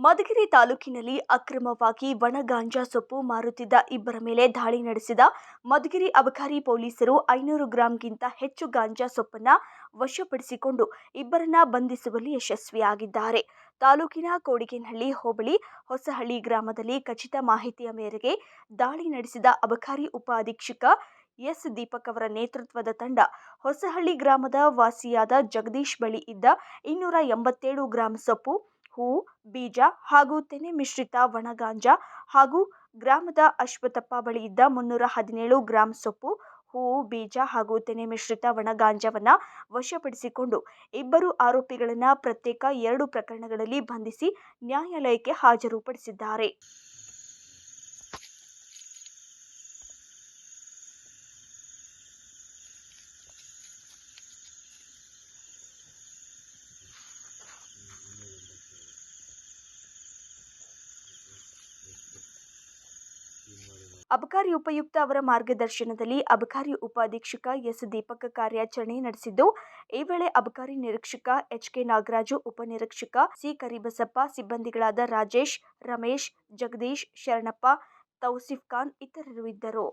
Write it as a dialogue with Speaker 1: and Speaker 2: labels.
Speaker 1: ಮಧುಗಿರಿ ತಾಲೂಕಿನಲ್ಲಿ ಅಕ್ರಮವಾಗಿ ಒಣಗಾಂಜಾ ಸೊಪ್ಪು ಮಾರುತ್ತಿದ್ದ ಇಬ್ಬರ ಮೇಲೆ ದಾಳಿ ನಡೆಸಿದ ಮಧುಗಿರಿ ಅಬಕಾರಿ ಪೊಲೀಸರು ಐನೂರು ಗ್ರಾಂಗಿಂತ ಹೆಚ್ಚು ಗಾಂಜಾ ಸೊಪ್ಪನ್ನ ವಶಪಡಿಸಿಕೊಂಡು ಇಬ್ಬರನ್ನ ಬಂಧಿಸುವಲ್ಲಿ ಯಶಸ್ವಿಯಾಗಿದ್ದಾರೆ. ತಾಲೂಕಿನ ಕೋಡಿಗೇನಹಳ್ಳಿ ಹೋಬಳಿ ಹೊಸಹಳ್ಳಿ ಗ್ರಾಮದಲ್ಲಿ ಖಚಿತ ಮಾಹಿತಿಯ ಮೇರೆಗೆ ದಾಳಿ ನಡೆಸಿದ ಅಬಕಾರಿ ಉಪ ಎಸ್. ದೀಪಕ್ ಅವರ ನೇತೃತ್ವದ ತಂಡ ಹೊಸಹಳ್ಳಿ ಗ್ರಾಮದ ವಾಸಿಯಾದ ಜಗದೀಶ್ ಬಳಿ ಇದ್ದ ಇನ್ನೂರ ಎಂಬತ್ತೇಳು ಗ್ರಾಂ ಸೊಪ್ಪು ಹೂವು, ಬೀಜ ಹಾಗೂ ತೆನೆ ಮಿಶ್ರಿತ ಒಣ ಗಾಂಜಾ ಹಾಗೂ ಗ್ರಾಮದ ಅಶ್ವತ್ಥಪ್ಪ ಬಳಿ ಇದ್ದ ಮುನ್ನೂರ ಹದಿನೇಳು ಗ್ರಾಂ ಸೊಪ್ಪು, ಹೂವು, ಬೀಜ ಹಾಗೂ ತೆನೆ ಮಿಶ್ರಿತ ಒಣ ಗಾಂಜಾವನ್ನ ವಶಪಡಿಸಿಕೊಂಡು ಇಬ್ಬರು ಆರೋಪಿಗಳನ್ನ ಪ್ರತ್ಯೇಕ ಎರಡು ಪ್ರಕರಣಗಳಲ್ಲಿ ಬಂಧಿಸಿ ನ್ಯಾಯಾಲಯಕ್ಕೆ ಹಾಜರುಪಡಿಸಿದ್ದಾರೆ. ಅಬಕಾರಿ ಉಪಯುಕ್ತ ಅವರ ಮಾರ್ಗದರ್ಶನದಲ್ಲಿ ಅಬಕಾರಿ ಉಪಾಧೀಕ್ಷಕ ಎಸ್ ದೀಪಕ್ ಕಾರ್ಯಾಚರಣೆ ನಡೆಸಿದ್ದು, ಈ ವೇಳೆ ಅಬಕಾರಿ ನಿರೀಕ್ಷಕ ಎಚ್ ಕೆ ನಾಗರಾಜು ಉಪನಿರೀಕ್ಷಕ ಸಿ ಕರಿಬಸಪ್ಪ, ಸಿಬ್ಬಂದಿಗಳಾದ ರಾಜೇಶ್, ರಮೇಶ್, ಜಗದೀಶ್, ಶರಣಪ್ಪ, ತೌಸಿಫ್ ಖಾನ್ ಇತರರು ಇದ್ದರು.